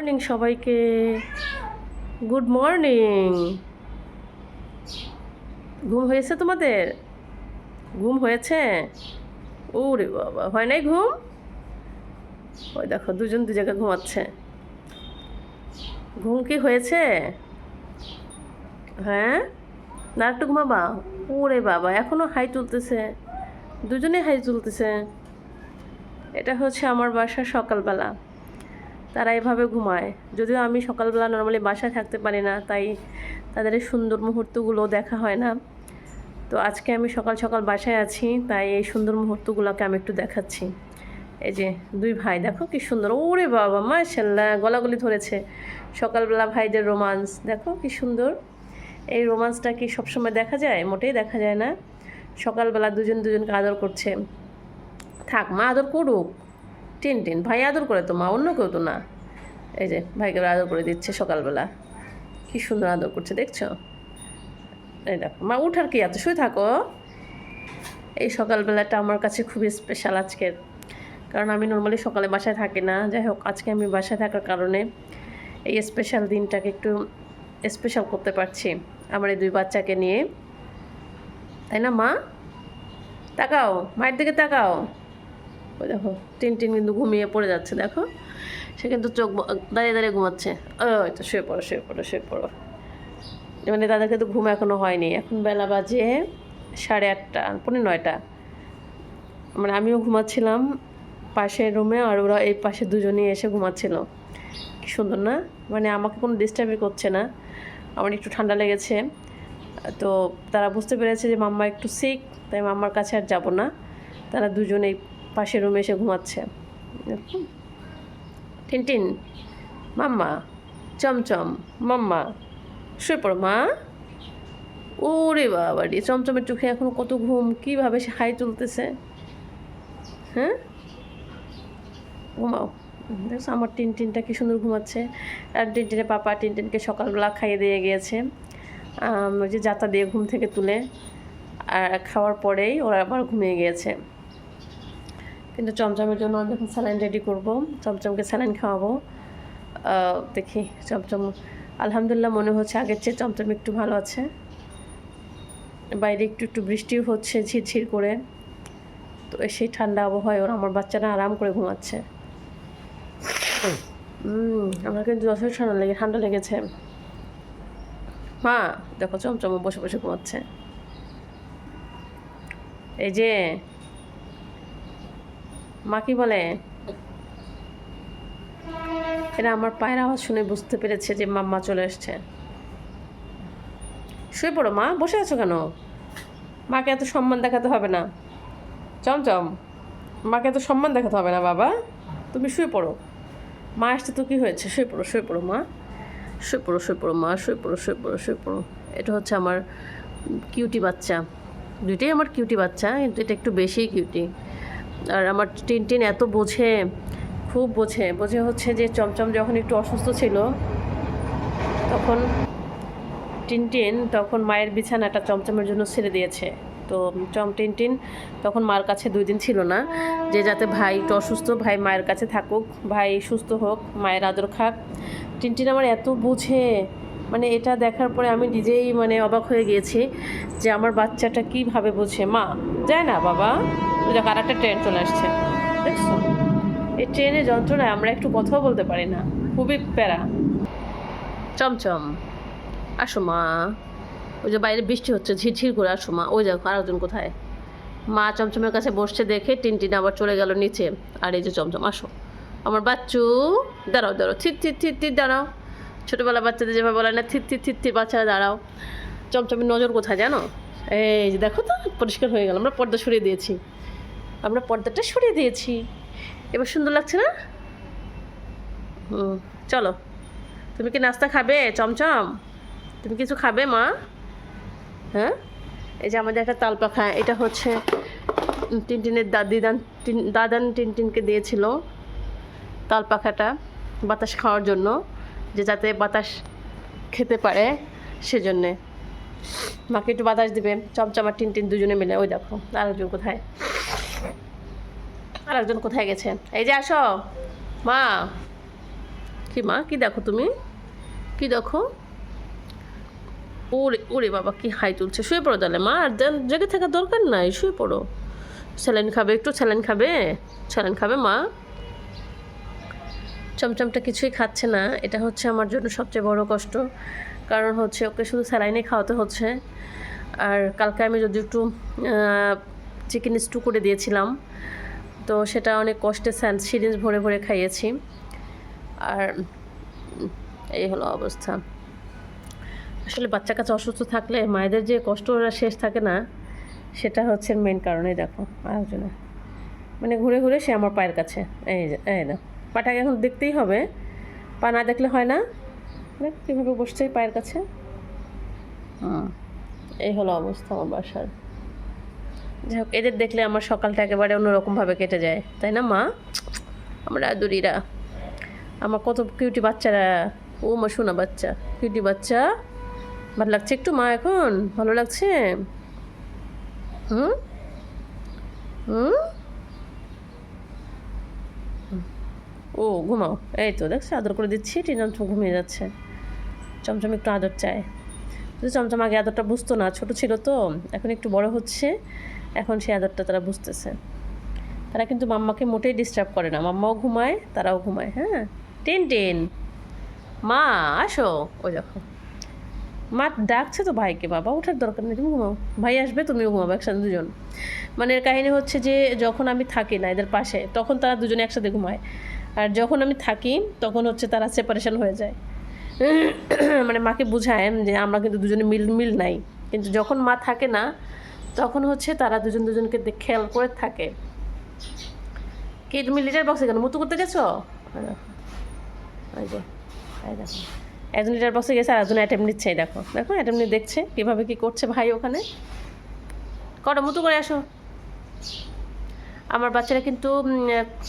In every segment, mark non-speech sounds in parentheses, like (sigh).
Morning সবাইকে। Good morning ঘুম হয়েছে তোমাদের? ঘুম হয়েছে? ওরে বাবা, হয় নাই ঘুম? ওই দেখো, দুজন দু জায়গায় ঘুমাচ্ছে। ঘুম কি হয়েছে? হ্যাঁ? না, একটু ঘুমাবা? ওরে বাবা, এখনও হাই তুলতেছে দুজনে হাই তুলতেছে এটা হচ্ছে আমার বাসা সকালবেলা। তারা এভাবে ঘুমায়। যদিও আমি সকালবেলা নর্মালি বাসায় থাকতে পারি না, তাই তাদের সুন্দর মুহূর্তগুলো দেখা হয় না। তো আজকে আমি সকাল সকাল বাসায় আছি, তাই এই সুন্দর মুহূর্তগুলোকে আমি একটু দেখাচ্ছি। এই যে দুই ভাই, দেখো কি সুন্দর। ওরে বাবা মাশাল্লাহ গলাগলি ধরেছে। সকালবেলা ভাইদের রোমান্স দেখো কি সুন্দর। এই রোমান্সটা কি সবসময় দেখা যায়? মোটেই দেখা যায় না। সকালবেলা দুজন দুজনকে আদর করছে। থাক, মা আদর করুক। টিন টিন। ভাই আদর করে তো মা, অন্য কেউ তো না। এই যে ভাইকে আদর করে দিচ্ছে সকালবেলা। কি সুন্দর আদর করছে, দেখছ? এই দেখো, মা, উঠার কি এত শুয়ে থাকো। এই সকালবেলাটা আমার কাছে খুবই স্পেশাল আজকের। কারণ আমি নর্মালি সকালে বাসায় থাকি না। যাই হোক, আজকে আমি বাসায় থাকার কারণে এই স্পেশাল দিনটাকে একটু স্পেশাল করতে পারছি আমার এই দুই বাচ্চাকে নিয়ে। তাই না, মা? তাকাও, মায়ের দিকে তাকাও। ওই দেখো, টিন টিন কিন্তু ঘুমিয়ে পড়ে যাচ্ছে, দেখো। সে কিন্তু চোখ দাঁড়িয়ে দাঁড়িয়ে ঘুমাচ্ছে। ওই তো শুয়ে পড়ো শুয়ে পড়ো শুয়ে পড়ো। মানে তাদের কিন্তু ঘুম এখনও হয়নি। এখন বেলা বাজে সাড়ে আটটা পনেরো নয়টা। মানে আমিও ঘুমাচ্ছিলাম পাশের রুমে আর ওরা এই পাশে দুজনেই এসে ঘুমাচ্ছিল। কি সুন্দর না? মানে আমাকে কোনো ডিস্টার্বই করছে না। আমার একটু ঠান্ডা লেগেছে। তো তারা বুঝতে পেরেছে যে মাম্মা একটু সিক তাই মাম্মার কাছে আর যাব না। তারা দুজনেই পাশের রুমে এসে ঘুমাচ্ছে। টিনটিন মাম্মা, চমচম। মাম্মা, শুয়ে পড়ো, মা। ওরে বাবা রে, চমচমের চোখে এখন কত ঘুম, কীভাবে সে হাই তুলতেছে? হ্যাঁ? ঘুমাও। দেখছ আমার টিন, টিনটা কি সুন্দর ঘুমাচ্ছে। আর টিন, টিনের পাপা টিন, টিনকে সকালবেলা খাইয়ে দিয়ে গিয়েছে ওই যে যাতা দিয়ে ঘুম থেকে তুলে। আর খাওয়ার পরেই ওরা আবার ঘুমিয়ে গিয়েছে। কিন্তু চমচমের জন্য আমি এখন স্যালাইন রেডি করব। চমচমকে স্যালাইন খাওয়াবো। দেখি চমচম, আলহামদুলিল্লাহ মনে হচ্ছে আগের চেয়ে চমচম একটু ভালো আছে। বাইরে একটু একটু বৃষ্টিও হচ্ছে ঝিরঝির করে। তো সেই ঠান্ডা আবহাওয়ায় ওরা আমার বাচ্চারা আরাম করে ঘুমাচ্ছে। আমার কিন্তু যথেষ্ট ঠান্ডা লেগে, ঠান্ডা লেগেছে। মা, দেখো চমচম বসে বসে ঘুমাচ্ছে। এই যে মা কি বলে? এরা আমার পায়ের আওয়াজ শুনে বুঝতে পেরেছে যে মাম্মা চলে এসছে। শুয়ে পড়ো মা, বসে আছো কেন? মাকে এত সম্মান দেখাতে হবে না। চমচম মাকে এত সম্মান দেখাতে হবে না বাবা। তুমি শুয়ে পড়ো। মা আসতে তো কী হয়েছে? শুয়ে পড়ো শুয়ে পড়ো মা। শুয়ে পড়ো শুয়ে পড়ো মা, শুয়ে পড়ো শুয়ে পড়ো শুয়ে পড়ো। এটা হচ্ছে আমার কিউটি বাচ্চা। দুইটাই আমার কিউটি বাচ্চা কিন্তু এটা একটু বেশিই কিউটি। আর আমার টিন টিন এত বোঝে, খুব বোঝে। বোঝে হচ্ছে যে চমচম যখন একটু অসুস্থ ছিল, তখন টিনটিন তখন মায়ের বিছানাটা চমচমের জন্য ছেড়ে দিয়েছে। তো চম টিনটিন তখন মার কাছে দুই দিন ছিল না, যে যাতে ভাই একটু অসুস্থ, ভাই মায়ের কাছে থাকুক, ভাই সুস্থ হোক, মায়ের আদর খাক। টিনটিন আমার এত বুঝে মানে এটা দেখার পরে আমি নিজেই মানে অবাক হয়ে গিয়েছি যে আমার বাচ্চাটা কীভাবে বোঝে। মা, যায় না বাবা। দেখ আর একটা ট্রেন চলে আসছে। দেখছ? এই ট্রেনের যন্ত্রণায় আমরা একটু কথাও বলতে পারি না। খুবই প্যারা। চমচম। আসো মা। ওই যে বাইরে বৃষ্টি হচ্ছে, ঝিরঝির করে আসো মা। ওই দেখো আরেকজন কোথায়? মা চমচমের কাছে বসছে দেখে টিনটিন আবার চলে গেল নিচে। আর এই যে চমচম, আসো। আমার বাচ্চু, দাঁড়াও দাঁড়াও। থির থির থির থির দাঁড়াও। ছোটোবেলা বাচ্চাদের যেভাবে বলে না থির থির থির বাচ্চারা দাঁড়াও। চমচমের নজর কোথায় জানো? এই যে দেখো তো, পরিষ্কার হয়ে গেল। আমরা পর্দা সরিয়ে দিয়েছি। আমরা পর্দাটা সরিয়ে দিয়েছি। এবার সুন্দর লাগছে না? চলো। তুমি কি নাস্তা খাবে? চমচম। তুমি কিছু খাবে, মা? হ্যাঁ? এই যে আমাদের একটা তাল পাখা এটা হচ্ছে টিনটিনের দাদি দান, টিন- দাদান টিনটিনকে দিয়েছিল তাল পাখাটা বাতাস খাওয়ার জন্য। যে যাতে বাতাস খেতে পারে সেজন্যে। মাকে একটু বাতাস দিবে টিন টিন দুজনে মিলে। ওই দেখো, আরেকজন কোথায়? আরেকজন কোথায় গেছে? এই যে আসো। মা, কি মা, কি দেখো তুমি? কি দেখো? ওরে ওরে বাবা, কি হাই তুলছে। শুয়ে পড়ো তাহলে মা, আর দেন, জেগে থাকার দরকার নাই, শুয়ে পড়ো। স্যালাইন খাবে, একটু স্যালাইন খাবে? স্যালাইন খাবে মা? চমচমটা কিছুই খাচ্ছে না। এটা হচ্ছে আমার জন্য সবচেয়ে বড় কষ্ট। কারণ হচ্ছে ওকে শুধু স্যালাইনে খাওয়াতে হচ্ছে। আর কালকে আমি যদি একটু চিকেন স্টু করে দিয়েছিলাম, তো সেটা অনেক কষ্টে স্যান সিরিঞ্জ ভরে ভরে খাইয়েছি। আর এই হলো অবস্থা। আসলে বাচ্চা কাছে অসুস্থ থাকলে মায়েদের যে কষ্টটা শেষ থাকে না, সেটা হচ্ছে মেন কারণেই দেখো আরেকজনে মানে ঘুরে ঘুরে সে আমার পায়ের কাছে। এই এই না। পাটাকে এখন দেখতেই হবে। পা না দেখলে হয় না। দেখ কীভাবে বসছে পায়ের কাছে? এই হলো অবস্থা আমার বাসার। যাই হোক এদের দেখলে আমার সকালটা একেবারে অন্যরকমভাবে কেটে যায়। তাই না মা? আমরা আদুরিরা আমার কত কিউটি বাচ্চারা। ও মা শোনা বাচ্চা। কিউটি বাচ্চা। ভালো লাগছে একটু মা এখন? ভালো লাগছে? হুম? হুম? ও, ঘুমাও। এই তো, দেখছ? আদর করে দিচ্ছি টিনম ঘুমিয়ে যাচ্ছে। চমচম একটু আদর চায়। কিন্তু চমচম আগে আদরটা বুঝতো না, ছোট ছিল তো, এখন একটু বড় হচ্ছে, এখন সেই আদরটা তারা বুঝতেছে। তারা কিন্তু মাম্মাকে মোটেই ডিস্টার্ব করে না। মাম্মাও ঘুমায়, তারাও ঘুমায় হ্যাঁ? Ten ten. মা, আসো। ওই দেখো। মা ডাকছে তো ভাইকে, বাবা, ওঠার দরকার নেই, তুমি ঘুমাও। ভাই আসবে, তুমিও ঘুমাবো, একসাথে দুজন। মানে এর কাহিনী হচ্ছে যে, যখন আমি থাকি না, এদের পাশে, তখন তারা দুজনে একসাথে ঘুমায়। আর যখন আমি থাকি, তখন হচ্ছে তারা সেপারেশন হয়ে যায়। (clears throat) মানে মাকে বুঝায় যে আমরা কিন্তু দুজনে মিল মিল নাই। কিন্তু যখন মা থাকে না, তখন হচ্ছে তারা দুজন দুজনকে খেয়াল করে থাকে। কে তুমি লিটার বক্সে কেন মুতু করতে গেছো? একজন লিটার বক্সে গেছে আর একজন অ্যাটেম্প নিচ্ছে দেখো। দেখো অ্যাটেম্প নিয়ে দেখছে, কীভাবে কী করছে ভাই ওখানে। কটা মুতু করে আসো। আমার বাচ্চারা কিন্তু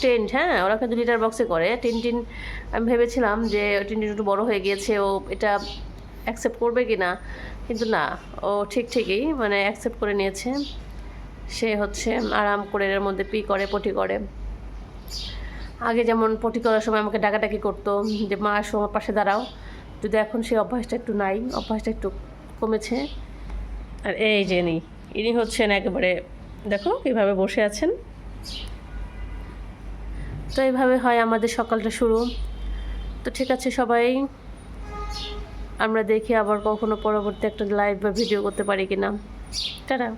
টেন্ট হ্যাঁ ওরা কিন্তু লিটার বক্সে করে। টিন টিন, আমি ভেবেছিলাম যে টিন টিন একটু বড়ো হয়ে গিয়েছে, ও এটা অ্যাকসেপ্ট করবে কি না কিন্তু না, ও ঠিক ঠিকই মানে অ্যাকসেপ্ট করে নিয়েছে। সে হচ্ছে আরাম করে এর মধ্যে পি করে, পটি করে। আগে যেমন পটি করার সময় আমাকে ডাকাডাকি করতো, যে মা, আসো আমার পাশে দাঁড়াও। যদি এখন সেই অভ্যাসটা একটু নাই, অভ্যাসটা একটু কমেছে। আর এই যে ইনি ইনি হচ্ছেন একেবারে, দেখো কীভাবে বসে আছেন। তো এইভাবে হয় আমাদের সকালটা শুরু। তো ঠিক আছে সবাই, আমরা দেখি আবার কখনো পরবর্তী একটা লাইভ বা ভিডিও করতে পারি কিনা। টাটা।